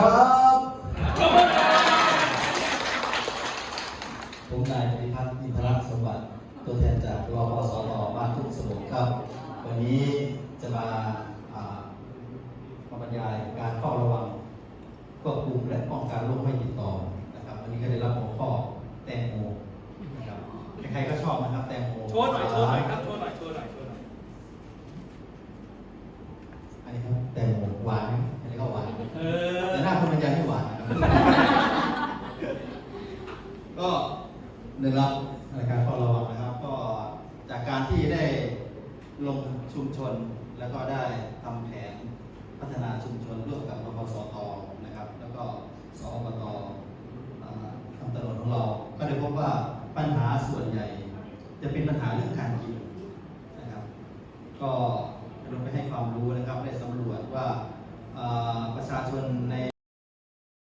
ครับ ผมนายพิพัฒน์อินทรสมบัติ ตัวแทนจากรพสตบ้านทุ่งสมุทรครับ วันนี้จะมาอ่ามาบรรยายการเฝ้าระวังควบคุมและป้องกันโรคไม่ติดต่อนะครับวันนี้ก็ได้รับหัวข้อแตงโมนะครับใครๆก็ชอบนะครับแตงโมโชว์หน่อยโชว์หน่อยครับโชว์หน่อยโชว์หน่อยโชว์ ก็หนึ่งครับในการเฝ้าระวังนะครับ ก็จากการที่ได้ลงชุมชนแล้วก็ได้ทำแผนพัฒนาชุมชนร่วมกับรพสตนะครับ แล้วก็สอบตทำตลอดของเรา ก็ได้พบว่าปัญหาส่วนใหญ่ จะเป็นปัญหาเรื่องการกินนะครับ ก็ลงไปให้ความรู้นะครับได้สำรวจว่าประชาชน